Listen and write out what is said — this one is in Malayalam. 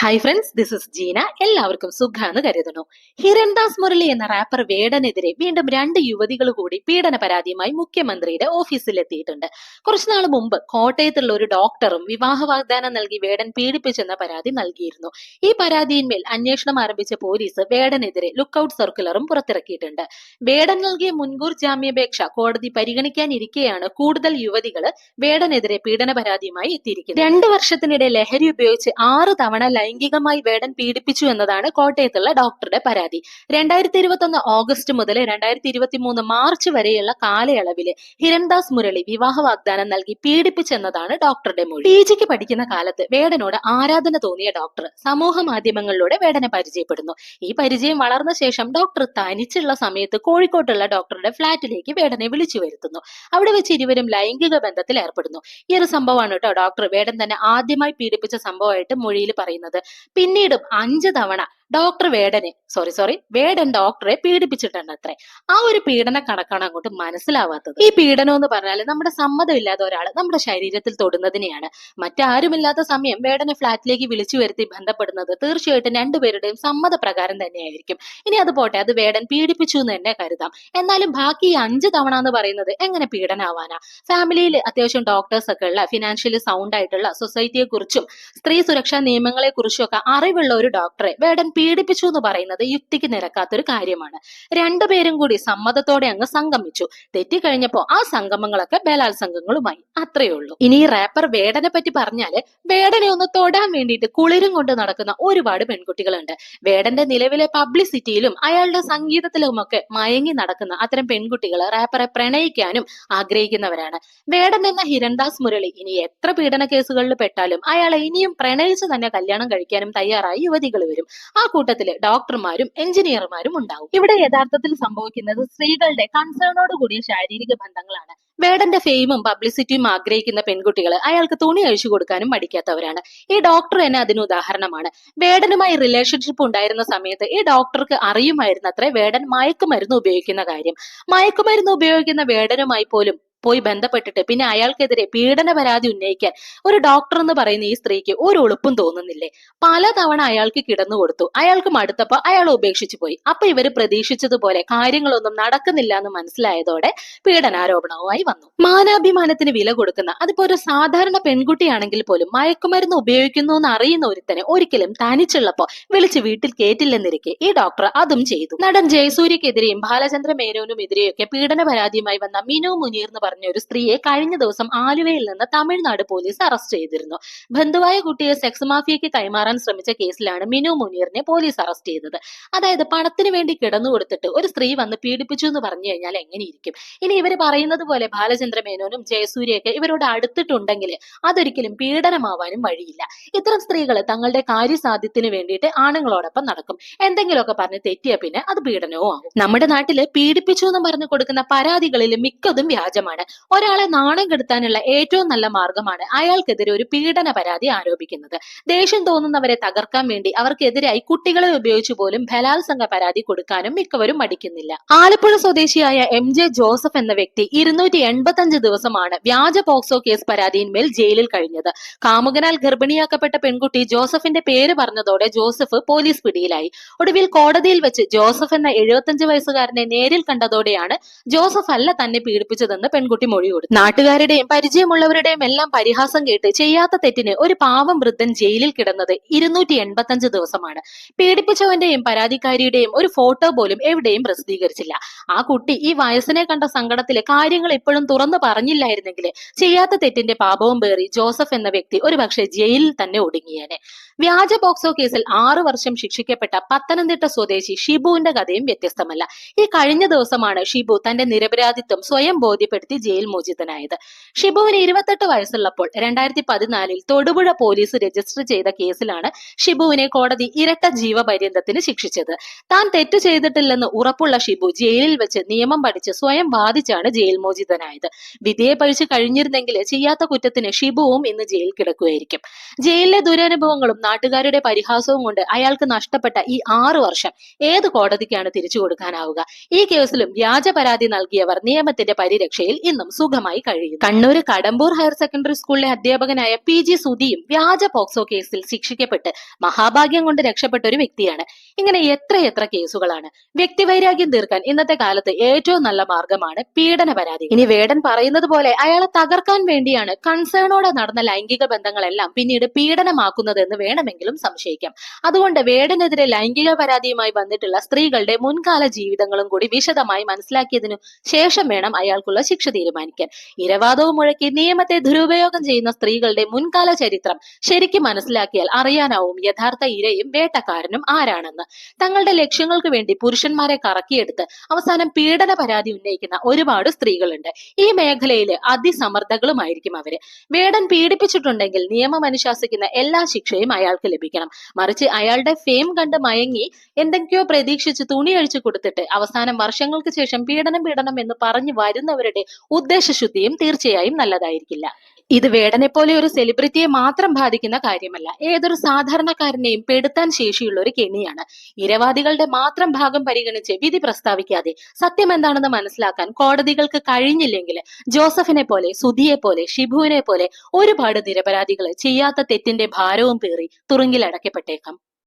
Hi friends this is Jeena. എല്ലാവർക്കും സുഖാന്ന് കരുതുന്നു. ഹിരൺദാസ് മുരളി എന്ന റാപ്പർ വേടനെതിരെ വീണ്ടും രണ്ട് യുവതികൾ കൂടി പീഡന പരാതിയുമായി മുഖ്യമന്ത്രിയുടെ ഓഫീസിലെത്തിയിട്ടുണ്ട്. കുറച്ചുനാൾ മുമ്പ് കോട്ടയത്തുള്ള ഒരു ഡോക്ടറും വിവാഹ വാഗ്ദാനം നൽകി വേടൻ പീഡിപ്പിച്ചെന്ന പരാതി നൽകിയിരുന്നു. ഈ പരാതിയിന്മേൽ അന്വേഷണം ആരംഭിച്ച പോലീസ് വേടനെതിരെ ലുക്കൌട്ട് സർക്കുലറും പുറത്തിറക്കിയിട്ടുണ്ട്. വേടൻ നൽകിയ മുൻകൂർ ജാമ്യാപേക്ഷ കോടതി പരിഗണിക്കാനിരിക്കെയാണ് കൂടുതൽ യുവതികൾ വേടനെതിരെ പീഡന പരാതിയുമായി എത്തിയിരിക്കുന്നത്. രണ്ട് വർഷത്തിനിടെ ലഹരി ഉപയോഗിച്ച് ആറ് തവണ ലൈംഗികമായി വേടൻ പീഡിപ്പിച്ചു എന്നതാണ് കോട്ടയത്തുള്ള ഡോക്ടറുടെ പരാതി. രണ്ടായിരത്തി ഇരുപത്തി ഒന്ന് ഓഗസ്റ്റ് മുതൽ രണ്ടായിരത്തി ഇരുപത്തി മൂന്ന് മാർച്ച് വരെയുള്ള കാലയളവിൽ ഹിരൺദാസ് മുരളി വിവാഹ വാഗ്ദാനം നൽകി പീഡിപ്പിച്ചെന്നതാണ് ഡോക്ടറുടെ മൊഴി. പി ജിക്ക് പഠിക്കുന്ന കാലത്ത് വേടനോട് ആരാധന തോന്നിയ ഡോക്ടർ സമൂഹ മാധ്യമങ്ങളിലൂടെ വേടനെ പരിചയപ്പെടുന്നു. ഈ പരിചയം വളർന്ന ശേഷം ഡോക്ടർ തനിച്ചുള്ള സമയത്ത് കോഴിക്കോട്ടുള്ള ഡോക്ടറുടെ ഫ്ളാറ്റിലേക്ക് വേടനെ വിളിച്ചു വരുത്തുന്നു. അവിടെ വെച്ച് ഇരുവരും ലൈംഗിക ബന്ധത്തിൽ ഏർപ്പെടുന്നു. ഈ ഒരു സംഭവമാണ് കേട്ടോ ഡോക്ടർ വേടൻ തന്നെ ആദ്യമായി പീഡിപ്പിച്ച സംഭവമായിട്ട് മൊഴിയിൽ പറയുന്നത്. പിന്നീടും അഞ്ച് തവണ ഡോക്ടർ വേടനെ സോറി സോറി വേടൻ ഡോക്ടറെ പീഡിപ്പിച്ചിട്ടുണ്ട് അത്രേ. ആ ഒരു പീഡന കണക്കാണ് അങ്ങോട്ട് മനസ്സിലാവാത്തത്. ഈ പീഡനം എന്ന് പറഞ്ഞാൽ നമ്മുടെ സമ്മതമില്ലാത്ത ഒരാൾ നമ്മുടെ ശരീരത്തിൽ തൊടുന്നതിനെയാണ്. മറ്റാരുമില്ലാത്ത സമയം വേടനെ ഫ്ളാറ്റിലേക്ക് വിളിച്ചു വരുത്തി ബന്ധപ്പെടുന്നത് തീർച്ചയായിട്ടും രണ്ടുപേരുടെയും സമ്മതപ്രകാരം തന്നെയായിരിക്കും. ഇനി അത് പോട്ടെ അത് വേടൻ പീഡിപ്പിച്ചു എന്ന് തന്നെ കരുതാം. എന്നാലും ബാക്കി അഞ്ച് തവണ എന്ന് പറയുന്നത് എങ്ങനെ പീഡനാവാനാ? ഫാമിലിയിൽ അത്യാവശ്യം ഡോക്ടേഴ്സ് ഒക്കെ ഉള്ള ഫിനാൻഷ്യലി സൗണ്ട് ആയിട്ടുള്ള സൊസൈറ്റിയെ കുറിച്ചും സ്ത്രീ സുരക്ഷാ നിയമങ്ങളെ കുറിച്ചും ഒക്കെ അറിവുള്ള ഒരു ഡോക്ടറെ വേടൻ പീഡിപ്പിച്ചു എന്ന് പറയുന്നത് യുക്തിക്ക് നിരക്കാത്തൊരു കാര്യമാണ്. രണ്ടുപേരും കൂടി സമ്മതത്തോടെ അങ്ങ് സംഗമിച്ചു. തെറ്റിക്കഴിഞ്ഞപ്പോ ആ സംഗമങ്ങളൊക്കെ ബലാത്സംഗങ്ങളുമായി. അത്രയേ ഉള്ളൂ. ഇനി റാപ്പർ വേടനെ പറ്റി പറഞ്ഞാൽ വേടനെ ഒന്ന് തൊടാൻ വേണ്ടിയിട്ട് കുളിരും കൊണ്ട് നടക്കുന്ന ഒരുപാട് പെൺകുട്ടികളുണ്ട്. വേടന്റെ നിലവിലെ പബ്ലിസിറ്റിയിലും അയാളുടെ സംഗീതത്തിലുമൊക്കെ മയങ്ങി നടക്കുന്ന അത്തരം പെൺകുട്ടികൾ റാപ്പറെ പ്രണയിക്കാനും ആഗ്രഹിക്കുന്നവരാണ്. വേടൻ എന്ന ഹിരൺദാസ് മുരളി ഇനി എത്ര പീഡന കേസുകളിൽ പെട്ടാലും അയാളെ ഇനിയും പ്രണയിച്ച് തന്നെ കല്യാണം കഴിക്കാനും തയ്യാറായി യുവതികൾ വരും. ആ കൂട്ടത്തിൽ ഡോക്ടർമാരും എഞ്ചിനീയർമാരും ഉണ്ടാവും. ഇവിടെ യഥാർത്ഥത്തിൽ സംഭവിക്കുന്നത് സ്ത്രീകളുടെ കൺസേണോട് കൂടിയ ശാരീരിക ബന്ധങ്ങളാണ്. വേടന്റെ ഫെയിമും പബ്ലിസിറ്റിയും ആഗ്രഹിക്കുന്ന പെൺകുട്ടികൾ അയാൾക്ക് തുണി അഴിച്ചു കൊടുക്കാനും മടിക്കാത്തവരാണ്. ഈ ഡോക്ടർ തന്നെ അതിന് ഉദാഹരണമാണ്. വേടനുമായി റിലേഷൻഷിപ്പ് ഉണ്ടായിരുന്ന സമയത്ത് ഈ ഡോക്ടർക്ക് അറിയുമായിരുന്നത്രേ വേടൻ മയക്കുമരുന്ന് ഉപയോഗിക്കുന്ന കാര്യം. മയക്കുമരുന്ന് ഉപയോഗിക്കുന്ന വേടനുമായി പോലും പോയി ബന്ധപ്പെട്ടിട്ട് പിന്നെ അയാൾക്കെതിരെ പീഡന പരാതി ഉന്നയിക്കാൻ ഒരു ഡോക്ടർ എന്ന് പറയുന്ന ഈ സ്ത്രീക്ക് ഒരു ഉളുപ്പും തോന്നുന്നില്ലേ? പലതവണ അയാൾക്ക് കിടന്നു കൊടുത്തു. അയാൾക്ക് മടുത്തപ്പോ അയാൾ ഉപേക്ഷിച്ചു പോയി. അപ്പൊ ഇവർ പ്രതീക്ഷിച്ചതുപോലെ കാര്യങ്ങളൊന്നും നടക്കുന്നില്ല എന്ന് മനസ്സിലായതോടെ പീഡനാരോപണവുമായി വന്നു. മാനാഭിമാനത്തിന് വില കൊടുക്കുന്ന അതിപ്പോ ഒരു സാധാരണ പെൺകുട്ടിയാണെങ്കിൽ പോലും മയക്കുമരുന്ന് ഉപയോഗിക്കുന്നു എന്ന് അറിയുന്ന ഒരുത്തനെ ഒരിക്കലും തനിച്ചുള്ളപ്പോ വിളിച്ച് വീട്ടിൽ കേറ്റില്ലെന്നിരിക്കെ ഈ ഡോക്ടർ അതും ചെയ്തു. നടൻ ജയസൂര്യക്കെതിരെയും ബാലചന്ദ്ര മേനോനുമെതിരെയൊക്കെ പീഡന പരാതിയുമായി വന്ന മിനു മുനീർ എന്ന് പറഞ്ഞ ഒരു സ്ത്രീയെ കഴിഞ്ഞ ദിവസം ആലുവയിൽ നിന്ന് തമിഴ്നാട് പോലീസ് അറസ്റ്റ് ചെയ്തിരുന്നു. ബന്ധുവായ കുട്ടിയെ സെക്സ് മാഫിയയ്ക്ക് കൈമാറാൻ ശ്രമിച്ച കേസിലാണ് മിനു മുനീറിനെ പോലീസ് അറസ്റ്റ് ചെയ്തത്. അതായത് പണത്തിന് വേണ്ടി കിടന്നു കൊടുത്തിട്ട് ഒരു സ്ത്രീ വന്ന് പീഡിപ്പിച്ചു എന്ന് പറഞ്ഞു കഴിഞ്ഞാൽ എങ്ങനെയിരിക്കും? ഇനി ഇവർ പറയുന്നത് പോലെ ബാലചന്ദ്ര മേനോനും ജയസൂര്യയൊക്കെ ഇവരോട് അടുത്തിട്ടുണ്ടെങ്കിൽ അതൊരിക്കലും പീഡനമാവാനും വഴിയില്ല. ഇത്തരം സ്ത്രീകൾ തങ്ങളുടെ കാര്യസാധ്യത്തിന് വേണ്ടിയിട്ട് ആണുങ്ങളോടൊപ്പം നടക്കും. എന്തെങ്കിലുമൊക്കെ പറഞ്ഞ് തെറ്റിയ പിന്നെ അത് പീഡനവും ആവും. നമ്മുടെ നാട്ടിൽ പീഡിപ്പിച്ചു എന്ന് പറഞ്ഞു കൊടുക്കുന്ന പരാതികളിൽ മിക്കതും വ്യാജമാണ്. ഒരാളെ നാണം കെടുത്താനുള്ള ഏറ്റവും നല്ല മാർഗമാണ് അയാൾക്കെതിരെ ഒരു പീഡന പരാതി ആരോപിക്കുന്നത്. ദേഷ്യം തോന്നുന്നവരെ തകർക്കാൻ വേണ്ടി അവർക്കെതിരായി കുട്ടികളെ ഉപയോഗിച്ചു പോലും ബലാത്സംഗ പരാതി കൊടുക്കാനും മിക്കവരും മടിക്കുന്നില്ല. ആലപ്പുഴ സ്വദേശിയായ എം ജെ ജോസഫ് എന്ന വ്യക്തി ഇരുന്നൂറ്റി എൺപത്തഞ്ച് ദിവസമാണ് വ്യാജ പോക്സോ കേസ് പരാതിയിന്മേൽ ജയിലിൽ കഴിഞ്ഞത്. കാമുകനാൽ ഗർഭിണിയാക്കപ്പെട്ട പെൺകുട്ടി ജോസഫിന്റെ പേര് പറഞ്ഞതോടെ ജോസഫ് പോലീസ് പിടിയിലായി. ഒടുവിൽ കോടതിയിൽ വെച്ച് ജോസഫ് എന്ന എഴുപത്തഞ്ച് വയസ്സുകാരനെ നേരിൽ കണ്ടതോടെയാണ് ജോസഫ് അല്ല തന്നെ പീഡിപ്പിച്ചതെന്ന് പെൺകുട്ടി മൊഴി കൊടുത്തു. നാട്ടുകാരുടെയും പരിചയമുള്ളവരുടെയും എല്ലാം പരിഹാസം കേട്ട് ചെയ്യാത്ത തെറ്റിന് ഒരു പാവം വൃദ്ധൻ ജയിലിൽ കിടന്നത് ഇരുന്നൂറ്റി എൺപത്തഞ്ച് ദിവസമാണ്. പീഡിപ്പിച്ചവന്റെയും പരാതിക്കാരിയുടെയും ഒരു ഫോട്ടോ പോലും എവിടെയും പ്രസിദ്ധീകരിച്ചില്ല. ആ കുട്ടി ഈ വയസ്സിനെ കണ്ട സങ്കടത്തിൽ കാര്യങ്ങൾ ഇപ്പോഴും തുറന്നു പറഞ്ഞില്ലായിരുന്നെങ്കിൽ ചെയ്യാത്ത തെറ്റിന്റെ പാപവും പേറി ജോസഫ് എന്ന വ്യക്തി ഒരുപക്ഷെ ജയിലിൽ തന്നെ ഒടുങ്ങിയേനെ. വ്യാജ ബോക്സോ കേസിൽ ആറു വർഷം ശിക്ഷിക്കപ്പെട്ട പത്തനംതിട്ട സ്വദേശി ഷിബുവിന്റെ കഥയും വ്യത്യസ്തമല്ല. ഈ കഴിഞ്ഞ ദിവസമാണ് ഷിബു തന്റെ നിരപരാധിത്വം സ്വയം ബോധ്യപ്പെടുത്തി ജയിൽ മോചിതനായത്. ഷിബുവിന് ഇരുപത്തെട്ട് വയസ്സുള്ളപ്പോൾ രണ്ടായിരത്തി പതിനാലിൽ തൊടുപുഴ പോലീസ് രജിസ്റ്റർ ചെയ്ത കേസിലാണ് ഷിബുവിനെ കോടതി ഇരട്ട ജീവപര്യന്തത്തിന് ശിക്ഷിച്ചത്. താൻ തെറ്റ് ചെയ്തിട്ടില്ലെന്ന് ഉറപ്പുള്ള ഷിബു ജയിലിൽ വെച്ച് നിയമം പഠിച്ച് സ്വയം ബാധിച്ചാണ് ജയിൽ മോചിതനായത്. വിധിയെ പഴിച്ച് കഴിഞ്ഞിരുന്നെങ്കിൽ ചെയ്യാത്ത കുറ്റത്തിന് ഷിബുവും ഇന്ന് ജയിൽ കിടക്കുകയായിരിക്കും. ജയിലിലെ ദുരനുഭവങ്ങളും നാട്ടുകാരുടെ പരിഹാസവും കൊണ്ട് അയാൾക്ക് നഷ്ടപ്പെട്ട ഈ ആറു വർഷം ഏത് കോടതിക്കാണ് തിരിച്ചു കൊടുക്കാനാവുക ഈ കേസിലും വ്യാജ പരാതി നൽകിയവർ നിയമത്തിന്റെ പരിരക്ഷയിൽ ഇന്നും സുഖമായി കഴിയുന്നു. കണ്ണൂര് കടമ്പൂർ ഹയർ സെക്കൻഡറി സ്കൂളിലെ അധ്യാപകനായ പി ജി സുധിയും വ്യാജ പോക്സോ കേസിൽ ശിക്ഷിക്കപ്പെട്ട് മഹാഭാഗ്യം കൊണ്ട് രക്ഷപ്പെട്ട ഒരു വ്യക്തിയാണ്. ഇങ്ങനെ എത്രയെത്ര കേസുകളാണ്. വ്യക്തിവൈരാഗ്യം തീർക്കാൻ ഇന്നത്തെ കാലത്ത് ഏറ്റവും നല്ല മാർഗമാണ് പീഡന പരാതി. ഇനി വേടൻ പറയുന്നത് പോലെ അയാളെ തകർക്കാൻ വേണ്ടിയാണ് കൺസേണോടെ നടന്ന ലൈംഗിക ബന്ധങ്ങളെല്ലാം പിന്നീട് പീഡനമാക്കുന്നതെന്ന് വേണമെങ്കിലും സംശയിക്കാം. അതുകൊണ്ട് വേടനെതിരെ ലൈംഗിക പരാതിയുമായി വന്നിട്ടുള്ള സ്ത്രീകളുടെ മുൻകാല ജീവിതങ്ങളും കൂടി വിശദമായി മനസ്സിലാക്കിയതിനു ശേഷം വേണം അയാൾക്കുള്ള ശിക്ഷ തീരുമാനിക്കാൻ. ഇരവാദവും മുഴക്കി നിയമത്തെ ദുരുപയോഗം ചെയ്യുന്ന സ്ത്രീകളുടെ മുൻകാല ചരിത്രം ശരിക്കും മനസ്സിലാക്കിയാൽ അറിയാനാവും യഥാർത്ഥ ഇരയും വേട്ടക്കാരനും ആരാണെന്ന്. തങ്ങളുടെ ലക്ഷ്യങ്ങൾക്ക് വേണ്ടി പുരുഷന്മാരെ കറക്കിയെടുത്ത് അവസാനം പീഡന പരാതി ഉന്നയിക്കുന്ന ഒരുപാട് സ്ത്രീകളുണ്ട്. ഈ മേഖലയിലെ അതിസമർത്ഥകളുമായിരിക്കും അവർ. വേടൻ പീഡിപ്പിച്ചിട്ടുണ്ടെങ്കിൽ നിയമം അനുശാസിക്കുന്ന എല്ലാ ശിക്ഷയും അയാൾക്ക് ലഭിക്കണം. മറിച്ച് അയാളുടെ ഫെയിം കണ്ട് മയങ്ങി എന്തൊക്കെയോ പ്രതീക്ഷിച്ച് തുണി അഴിച്ചു കൊടുത്തിട്ട് അവസാനം വർഷങ്ങൾക്ക് ശേഷം പീഡനം പീഡനം എന്ന് പറഞ്ഞു വരുന്നവരുടെ ഉദ്ദേശശുദ്ധിയും തീർച്ചയായും നല്ലതായിരിക്കില്ല. ഇത് വേടനെ പോലെ ഒരു സെലിബ്രിറ്റിയെ മാത്രം ബാധിക്കുന്ന കാര്യമല്ല. ഏതൊരു സാധാരണക്കാരനെയും പെടുത്താൻ ശേഷിയുള്ള ഒരു കെണിയാണ്. ഇരവാദികളുടെ മാത്രം ഭാഗം പരിഗണിച്ച് വിധി പ്രസ്താവിക്കാതെ സത്യം എന്താണെന്ന് മനസ്സിലാക്കാൻ കോടതികൾക്ക് കഴിഞ്ഞില്ലെങ്കിൽ ജോസഫിനെ പോലെ സുധിയെ പോലെ ഷിബുവിനെ പോലെ ഒരുപാട് നിരപരാധികൾ ചെയ്യാത്ത തെറ്റിന്റെ ഭാരവും പേറി തുറുങ്കിലടക്കപ്പെട്ടേക്കാം